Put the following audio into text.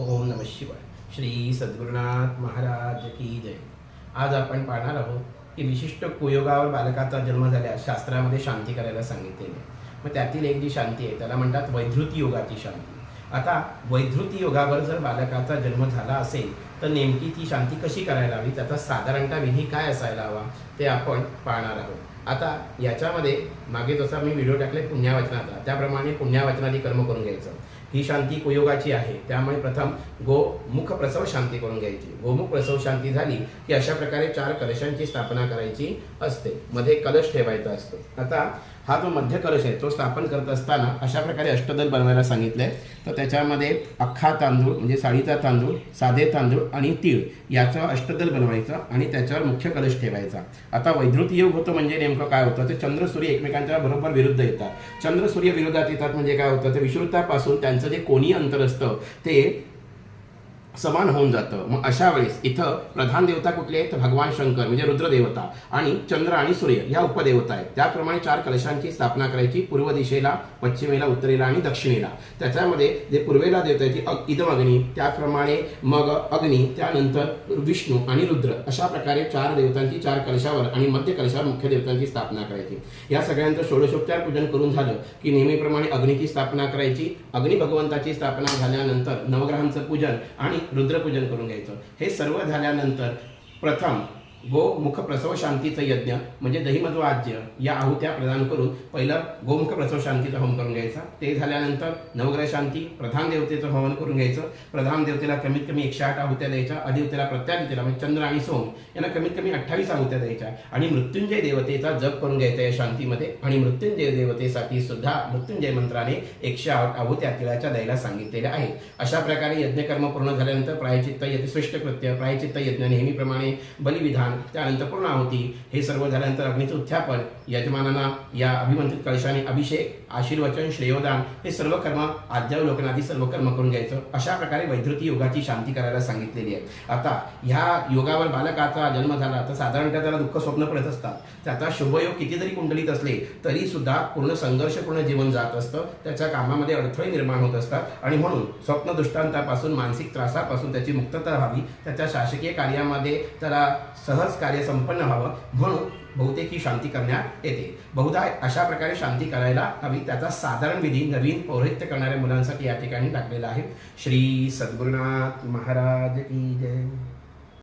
ओम नम शिवाय. श्री सद्गुरुनाथ महाराज की जय. आज आपण पाहणार आहोत की विशिष्ट कुयोगावर बालकाचा जन्म झाल्यास शास्त्रामध्ये शांती करायला सांगितलेली आहे. मग त्यातील एक जी शांती आहे त्याला म्हणतात वैधृती योगाची शांती. आता वैधृती योगावर जर बालकाचा जन्म झाला असेल तर नेमकी ती शांती कशी करायला हवी? त्याचा साधारणतः विधी काय असायला हवा? ते आपण पाहणार आहोत. आता याच्यामध्ये मागे जसा मी व्हिडिओ टाकले पुण्यावचनाचा. त्याप्रमाणे पुण्यावचनाने कर्म करून घ्यायचं. ही शांती कुयोगाची आहे. त्यामुळे प्रथम गोमुख प्रसव शांती करून घ्यायची. गोमुख प्रसव शांती झाली की अशा प्रकारे चार कलशांची स्थापना करायची असते. मध्ये कलश ठेवायचा असतो. आता हा जो मध्य कलश आहे तो स्थापन करत असताना अशा प्रकारे अष्टदल बनवायला सांगितलंय. तर त्याच्यामध्ये अख्खा तांदूळ म्हणजे साडीचा तांदूळ साधे तांदूळ आणि तीळ याचं अष्टदल बनवायचं आणि त्याच्यावर मुख्य कलश ठेवायचा. आता वैधृत योग होतं म्हणजे नेमकं काय होतं? ते चंद्र सूर्य एकमेकांच्या बरोबर विरुद्ध येतात. चंद्र सूर्य विरोधात येतात म्हणजे काय होतं? ते विषुवतापासून त्यांचं जे कोणी अंतर असतं ते समान होऊन जातं. मग अशा वेळेस इथं प्रधान देवता कुठले आहेत? तर भगवान शंकर म्हणजे रुद्रदेवता आणि चंद्र आणि सूर्य या उपदेवता आहेत. त्याप्रमाणे चार कलशांची स्थापना करायची पूर्व दिशेला पश्चिमेला उत्तरेला आणि दक्षिणेला. त्याच्यामध्ये जे पूर्वेला देवता आहे ती इदम अग्नी त्याचप्रमाणे मग अग्नी त्यानंतर विष्णू आणि रुद्र अशा प्रकारे चार देवतांची चार कलशावर आणि मध्य कलशावर मुख्य देवतांची स्थापना करायची. या सगळ्यांचं षोडशोपचार पूजन करून झालं की नेहमीप्रमाणे अग्नीची स्थापना करायची. अग्नी भगवंताची स्थापना झाल्यानंतर नवग्रहांचं पूजन आणि रुद्रपूजन करून घ्यायचं. हे सर्व झाल्यानंतर प्रथम गोमुख प्रसव शांतीचं यज्ञ म्हणजे दहीमध्व आज्य या आहुत्या प्रदान करून पहिलं गोमुख प्रसव शांतीचा होम करून घ्यायचा. ते झाल्यानंतर नवग्रह शांती प्रधान देवतेचं हवन करून घ्यायचं. प्रधान देवतेला कमीत कमी एकशे आठ आहुत्या द्यायच्या अधिवतेला प्रत्यादितेला म्हणजे चंद्र आणि सोम यांना कमीत कमी अठ्ठावीस आहुत्या द्यायच्या. आणि मृत्युंजय देवतेचा जप करून घ्यायचा या शांतीमध्ये. आणि मृत्युंजय देवतेसाठी सुद्धा मृत्युंजय मंत्राने एकशे आठ आहुत्या तिळाच्या द्यायला सांगितलेल्या आहेत. अशा प्रकारे यज्ञकर्म पूर्ण झाल्यानंतर प्रायचित्त यज्ञ श्रेष्ठ कृत्य प्रायचित्त यज्ञ नेहमीप्रमाणे बलिविधान स्नान त्यानंतर पूर्णाहुती हे सर्व झाल्यानंतर अग्नीचं उत्थापन यजमानांना या अभिमंत्रित कळशाने अभिषेक आशीर्वचन श्रेयोदान हे सर्व कर्म आद्यावलोकनादी सर्व कर्म करून घ्यायचं अशा प्रकारे वैधृती योगाची शांती करायला सांगितलेली आहे. आता ह्या योगावर बालकाचा जन्म झाला तर साधारणतः त्याला दुःख स्वप्न पडत असतात. त्याचा शुभयोग किती जरी कुंडलीत असले तरी सुद्धा पूर्ण संघर्षपूर्ण जीवन जात असतं. त्याच्या कामामध्ये अडथळे निर्माण होत असतात. आणि म्हणून स्वप्न दृष्टांतापासून मानसिक त्रासापासून त्याची मुक्तता व्हावी. त्याच्या शासकीय कार्यामध्ये त्याला सह सहज कार्य संपन्न व्हावं म्हणून बहुतेक ही शांती करण्यात येते. बहुधा अशा प्रकारे शांती करायला हवी. त्याचा साधारण विधी नवीन पौरोहित्य करणाऱ्या मुलांसाठी या ठिकाणी टाकलेला आहे. श्री सद्गुरुनाथ महाराज की जय.